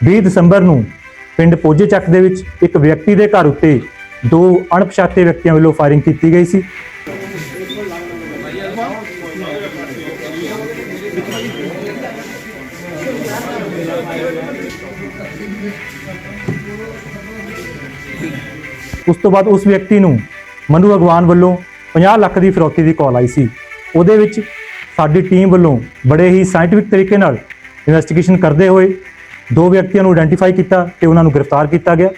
ਵੀਹ ਦਸੰਬਰ ਨੂੰ ਪਿੰਡ ਪੋਜੇ ਚੱਕ ਦੇ ਵਿੱਚ ਇੱਕ ਵਿਅਕਤੀ ਦੇ ਘਰ ਉੱਤੇ ਦੋ ਅਣਪਛਾਤੇ ਵਿਅਕਤੀਆਂ ਵੱਲੋਂ ਫਾਇਰਿੰਗ ਕੀਤੀ ਗਈ ਸੀ। ਉਸ ਤੋਂ ਬਾਅਦ ਉਸ ਵਿਅਕਤੀ ਨੂੰ ਮਨੂ ਅਗਵਾਨ ਵੱਲੋਂ 50 ਲੱਖ ਦੀ ਫਿਰੌਤੀ ਦੀ ਕਾਲ ਆਈ ਸੀ। ਉਹਦੇ ਵਿੱਚ ਸਾਡੀ ਟੀਮ ਵੱਲੋਂ ਬੜੇ ਹੀ ਸਾਇੰਟਿਫਿਕ ਤਰੀਕੇ ਨਾਲ ਇਨਵੈਸਟੀਗੇਸ਼ਨ ਕਰਦੇ ਹੋਏ ਦੋ ਵਿਅਕਤੀਆਂ ਨੂੰ ਆਇਡੈਂਟੀਫਾਈ ਕੀਤਾ ਤੇ ਉਹਨਾਂ ਨੂੰ ਗ੍ਰਿਫਤਾਰ ਕੀਤਾ ਗਿਆ।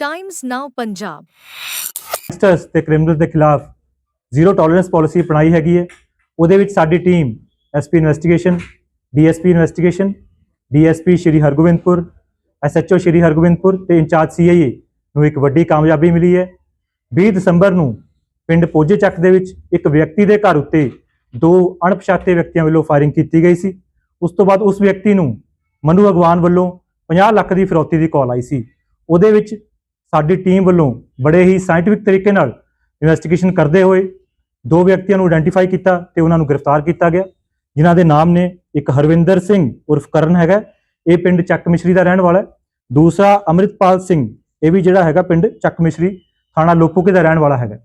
ਟਾਈਮਜ਼ ਨਾਓ ਪੰਜਾਬ ਗੈਂਗਸਟਰਸ ਤੇ ਕ੍ਰਿਮੀਨਲ ਦੇ ਖਿਲਾਫ ਜ਼ੀਰੋ ਟੋਲਰੈਂਸ ਪਾਲਿਸੀ ਅਪਣਾਈ ਹੈਗੀ ਹੈ। ਉਹਦੇ ਵਿੱਚ ਸਾਡੀ team SP investigation DSP investigation DSP Shri Hargobindpur SHO Shri Hargobindpur ਤੇ ਇੰਚਾਰਜ ਸੀਆਈਏ ਨੂੰ ਇੱਕ ਵੱਡੀ ਕਾਮਯਾਬੀ ਮਿਲੀ ਹੈ। 20 ਦਸੰਬਰ ਨੂੰ ਪਿੰਡ ਪੋਜੇ ਚੱਕ ਦੇ ਵਿੱਚ ਇੱਕ ਵਿਅਕਤੀ ਦੇ ਘਰ ਉੱਤੇ ਦੋ ਅਣਪਛਾਤੇ ਵਿਅਕਤੀਆਂ ਵੱਲੋਂ ਫਾਇਰਿੰਗ ਕੀਤੀ ਗਈ ਸੀ। ਉਸ ਤੋਂ ਬਾਅਦ ਉਸ ਵਿਅਕਤੀ ਨੂੰ ਮਨੂ ਅਗਵਾਨ ਵੱਲੋਂ 50 ਲੱਖ ਦੀ ਫਿਰੌਤੀ ਦੀ ਕਾਲ ਆਈ ਸੀ। ਉਹਦੇ ਵਿੱਚ ਸਾਡੀ ਟੀਮ ਵੱਲੋਂ ਬੜੇ ਹੀ ਸਾਇੰਟਿਫਿਕ ਤਰੀਕੇ ਨਾਲ ਇਨਵੈਸਟੀਗੇਸ਼ਨ ਕਰਦੇ ਹੋਏ ਦੋ ਵਿਅਕਤੀਆਂ ਨੂੰ ਆਇਡੈਂਟੀਫਾਈ ਕੀਤਾ ਤੇ ਉਹਨਾਂ ਨੂੰ ਗ੍ਰਿਫਤਾਰ ਕੀਤਾ ਗਿਆ, ਜਿਨ੍ਹਾਂ ਦੇ ਨਾਮ ਨੇ ਇੱਕ ਹਰਵਿੰਦਰ ਸਿੰਘ ਉਰਫ ਕਰਨ ਹੈਗਾ, ਇਹ ਪਿੰਡ ਚੱਕ ਮਿਸ਼ਰੀ ਦਾ ਰਹਿਣ ਵਾਲਾ ਹੈ। ਦੂਸਰਾ ਅਮਰਿਤਪਾਲ ਸਿੰਘ, ਇਹ ਵੀ ਜਿਹੜਾ ਹੈਗਾ ਪਿੰਡ ਚੱਕ ਮਿਸ਼ਰੀ ਥਾਣਾ ਲੋਪੋਕੇ ਦਾ ਰਹਿਣ ਵਾਲਾ ਹੈਗਾ।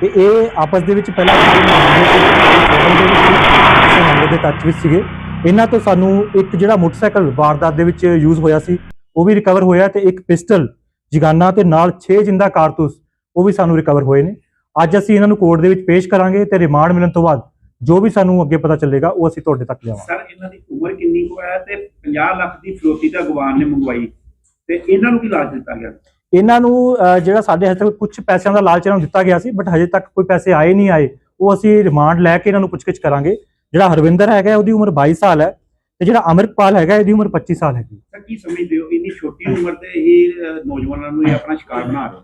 ਤੇ ਇਹ ਆਪਸ ਦੇ ਵਿੱਚ ਪਹਿਲਾਂ ਮਾਮਲੇ ਦੇ ਟੱਚ ਵਿੱਚ ਸੀਗੇ। ਇਹਨਾਂ ਤੋਂ ਸਾਨੂੰ ਇੱਕ ਜਿਹੜਾ ਮੋਟਰਸਾਈਕਲ ਵਾਰਦਾਤ ਦੇ ਵਿੱਚ ਯੂਜ਼ ਹੋਇਆ ਸੀ, ਉਹ ਵੀ ਰਿਕਵਰ ਹੋਇਆ ਤੇ ਇੱਕ ਪਿਸਟਲ ਜਿਗਾਨਾ ਤੇ ਨਾਲ 6 ਜਿੰਦਾ ਕਾਰਤੂਸ ਉਹ ਵੀ ਸਾਨੂੰ ਰਿਕਵਰ ਹੋਏ ਨੇ। ਅੱਜ ਅਸੀਂ ਇਹਨਾਂ ਨੂੰ ਕੋਰਟ ਦੇ ਵਿੱਚ ਪੇਸ਼ ਕਰਾਂਗੇ ਤੇ ਰਿਮਾਂਡ ਮਿਲਣ ਤੋਂ ਬਾਅਦ ਜੋ ਵੀ ਸਾਨੂੰ ਅੱਗੇ ਪਤਾ ਚੱਲੇਗਾ ਉਹ ਅਸੀਂ ਤੁਹਾਡੇ ਤੱਕ ਲਿਆਵਾਂਗੇ। ਸਰ ਇਹਨਾਂ ਦੀ ਉਮਰ ਕਿੰਨੀ ਕੁ ਹੈ ਤੇ 50 ਲੱਖ ਦੀ ਫਰੋਤੀ ਤਾਂ ਅਗਵਾਨ ਨੇ ਮੰਗਵਾਈ ਤੇ ਇਹਨਾਂ ਨੂੰ ਕੀ ਲਾਜ ਦਿੱਤਾ ਗਿਆ? ਇਹਨਾਂ ਨੂੰ ਜਿਹੜਾ ਸਾਡੇ ਤੱਕ ਕੁਝ ਪੈਸਿਆਂ ਦਾ ਲਾਲਚ ਇਹਨਾਂ ਨੂੰ ਦਿੱਤਾ ਗਿਆ ਸੀ ਬਟ ਹਜੇ ਤੱਕ ਕੋਈ ਪੈਸੇ ਆਏ ਨਹੀਂ ਆਏ ਉਹ ਅਸੀਂ ਰਿਮਾਂਡ ਲੈ ਕੇ ਇਹਨਾਂ ਨੂੰ ਪੁੱਛਗਿੱਛ ਕਰਾਂਗੇ। ਜਿਹੜਾ ਹਰਵਿੰਦਰ ਹੈਗਾ ਉਹਦੀ ਉਮਰ 22 ਸਾਲ ਹੈ ਤੇ ਜਿਹੜਾ ਅਮਰਿਤਪਾਲ ਹੈਗਾ ਇਹਦੀ ਉਮਰ 25 ਸਾਲ ਹੈਗੀ। ਸਰ ਕੀ ਸਮਝਦੇ ਹੋ? ਇੰਨੀ ਛੋਟੀ ਉਮਰ ਤੇ ਇਹ ਨੌਜਵਾਨਾਂ ਨੂੰ ਇਹ ਆਪਣਾ ਸ਼ਿਕਾਰ ਬਣਾ ਰਹੇ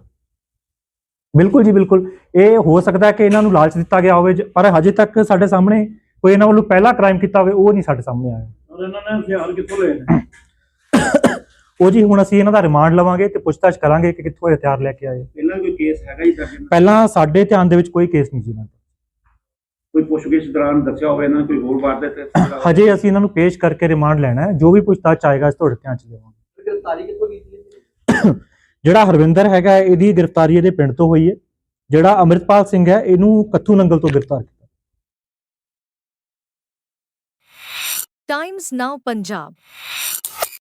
ਬਿਲਕੁਲ ਜੀ ਬਿਲਕੁਲ। ਇਹ ਹੋ ਸਕਦਾ ਹੈ ਕਿ ਇਹਨਾਂ ਨੂੰ ਲਾਲਚ ਦਿੱਤਾ ਗਿਆ ਹੋਵੇ ਜ- ਪਰ ਹਜੇ ਤੱਕ ਸਾਡੇ ਸਾਹਮਣੇ ਕੋਈ ਇਹਨਾਂ ਵੱਲੋਂ ਪਹਿਲਾ ਕ੍ਰਾਈਮ ਕੀਤਾ ਹੋਵੇ ਉਹ ਨਹੀਂ ਸਾਡੇ ਸਾਹਮਣੇ ਆਇਆ। ਔਰ ਇਹਨਾਂ ਨੇ ਹਥਿਆਰ ਕਿੱਥੋਂ ਲਏ ਨੇ? ਉਹ ਜੀ ਹੁਣ ਅਸੀਂ ਇਹਨਾਂ ਦਾ ਰਿਮਾਂਡ ਲਵਾਂਗੇ ਤੇ ਪੁੱਛਤਾਛ ਕਰਾਂਗੇ ਕਿ ਕਿੱਥੋਂ ਹਥਿਆਰ ਲੈ ਕੇ ਆਏ। ਦਾ ਕੋਈ ਕੇਸ ਹੈਗਾ ਹੀ ਦਰਜ? ਪਹਿਲਾਂ ਸਾਡੇ ਧਿਆਨ ਦੇ ਵਿੱਚ ਕੋਈ ਕੇਸ ਨਹੀਂ ਜੀ ਇਹਨਾਂ ਦਾ। ਕੋਈ ਪੁੱਛਗਿੱਛ ਦੌਰਾਨ ਦੱਸਿਆ ਹੋਵੇ ਇਹਨਾਂ ਨੇ ਕੋਈ ਹੋਰ ਵਾਰਦਾਤ ਤੇ ਹਜੇ ਅਸੀਂ ਇਹਨਾਂ ਨੂੰ ਪੇਸ਼ ਕਰਕੇ ਰਿਮਾਂਡ ਲੈਣਾ ਹੈ। ਜੋ ਵੀ ਪੁੱਛਤਾਛ ਆਏਗਾ ਅਸੀਂ ਤੁਹਾਡੇ ਧਿਆਨ ਚ ਲਿਆਵਾਂਗੇ। ਗ੍ਰਿਫਤਾਰੀ ਕਿੱਥੋਂ ਕੀਤੀ ਹੈ? ਜਿਹੜਾ ਹਰਵਿੰਦਰ ਹੈਗਾ ਇਹਦੀ ਗ੍ਰਿਫਤਾਰੀ ਇਹਦੇ ਪਿੰਡ ਤੋਂ ਹੋਈ ਹੈ। ਜਿਹੜਾ ਅਮਰਿਤਪਾਲ ਸਿੰਘ ਹੈ ਇਹਨੂੰ ਕੱਥੂ ਨੰਗਲ ਤੋਂ ਗ੍ਰਿਫਤਾਰ ਕੀਤਾ। Times Now Punjab